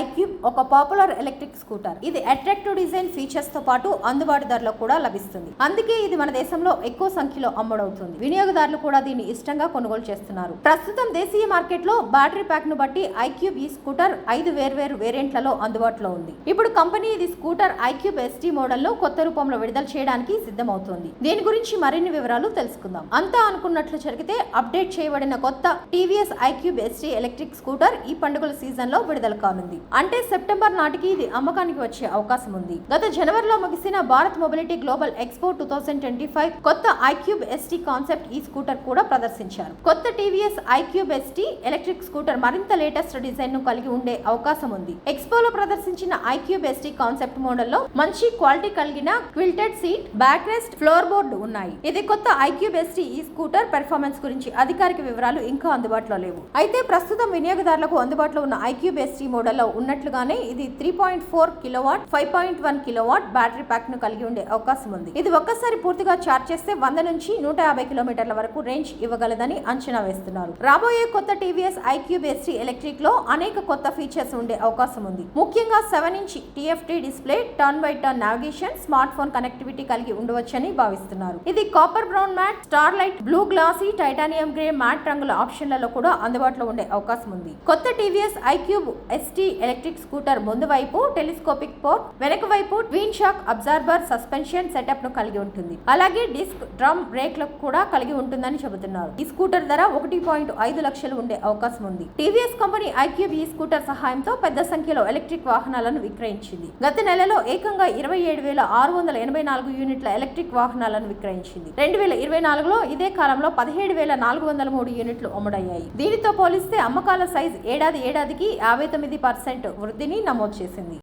ఐక్యూబ్ ఒక popular electric scooter. ఇది attractive design ఫీచర్స్తో పాటు అందుబాటు ధరలో కూడా లభిస్తుంది. అందుకే ఇది మన దేశంలో ఎక్కువ సంఖ్యలో అమ్ముడవుతుంది. వినియోగదారులు కూడా దీన్ని ఇష్టంగా కొనుగోలు చేస్తున్నారు. ప్రస్తుతం దేశీయ మార్కెట్లో బ్యాటరీ ప్యాక్ను బట్టి ఐక్యూబ్ ఈ స్కూటర్ ఐదు వేర్వేరు వేరియంట్లలో అందుబాటులో ఉంది. ఇప్పుడు కంపెనీ ఇది స్కూటర్ ఐక్యూబ్ ఎస్టీ మోడల్లో కొత్త రూపంలో విడుదల చేయడానికి సిద్ధమవుతోంది. దీని గురించి మరిన్ని వివరాలు తెలుసుకుందాం. అంతా అనుకున్నట్లు జరిగితే అప్డేట్ చేయబడిన కొత్త TVS iQube ST electric scooter ఈ పండుగల సీజన్లో విడుదల కానుంది. అంటే సెప్టెంబర్ నాటికి ఇది అమ్మకానికి వచ్చే అవకాశం ఉంది. గత జనవరిలో ముగిసిన Bharat mobility global expo two thousand twenty five కొత్త ఐక్యూబ్ ఎస్టీ కాన్సెప్ట్ ఈ స్కూటర్ కూడా ప్రదర్శించారు. కొత్త TVS iQube ST electric scooter మరింత లేటెస్ట్ డిజైన్ను కలిగి ఉండే అవకాశం ఉంది. ఎక్స్పోలో ప్రదర్శించిన ఐక్యూబ్ ఎస్టీ కాన్సెప్ట్ మోడల్లో మంచి క్వాలిటీ కలిగిన quilted seat back rest floor board ఉన్నాయి. ఇది కొత్త ఐక్యూబ్ ఎస్టీ ఈ స్కూటర్ పెర్ఫార్మెన్స్ గురించి అధికారిక వివరాలు ఇంకా అందుబాటులో లేవు. అయితే ప్రస్తుతం వినియోగదారులకు అందుబాటులో ఉన్న ఐక్యూబ్ ఎస్టీ మోడల్లో ఉన్నట్లుగానే ఇది three point four kilowatt five point one kilowatt battery ప్యాక్ను కలిగి ఉండే అవకాశం ఉంది. ఇది ఒక్కసారి పూర్తిగా ఛార్జ్ చేస్తే వంద నుంచి నూట యాభై కిలోమీటర్ల వరకు రేంజ్ ఇవ్వగలదని అంచనా వేస్తున్నారు. రాబోయే కొత్త టీవీఎస్ ఐక్యూబ్ ఎస్టీ ఎలక్ట్రిక్లో అనేక కొత్త ఫీచర్స్ ఉండే అవకాశం ఉంది. ముఖ్యంగా seven inch TFT display turn by turn navigation smart phone connectivity కలిగి ఉండవచ్చని భావిస్తున్నారు. ఇది copper brown matte star light blue glossy titanium grey matte రంగుల ఆప్షన్లలో కూడా అందుబాటులో ఉండే అవకాశం ఉంది. కొత్త TVS iQube ST electric scooter ముందు వైపు టెలిస్కోపిక్ పోర్ట్ వెనక వైపు ట్వీన్ షాక్ అబ్జార్బర్ సస్పెన్షన్ సెటప్ను కలిగి ఉంటుంది. అలాగే డిస్క్ డ్రమ్ బ్రేక్లకు కూడా కలిగి ఉంటుందని చెబుతున్నారు. ఈ స్కూటర్ ధర ఒకటి పాయింట్ ఐదు లక్షలు ఉండే అవకాశం ఉంది. టీవీఎస్ కంపెనీ ఐక్యూబ్ ఈ స్కూటర్ సహాయంతో పెద్ద సంఖ్యలో ఎలక్ట్రిక్ వాహనాలను విక్రయించింది. గత నెలలో ఏకంగా ఇరవై ఏడు వేల ఆరు వందల ఎనభై నాలుగు యూనిట్ల ఎలక్ట్రిక్ వాహనాలను విక్రయించింది. రెండు వేల ఇరవై నాలుగులో ఇదే కాలంలో పదిహేడు వేల నాలుగు వందల మూడు యూనిట్లు అమ్ముడయ్యాయి. దీనితో పోలిస్తే అమ్మకాల సైజ్ ఏడాది ఏడాదికి యాభై తొమ్మిది పర్సెంట్ వృద్ధిని నమోదు చేసింది.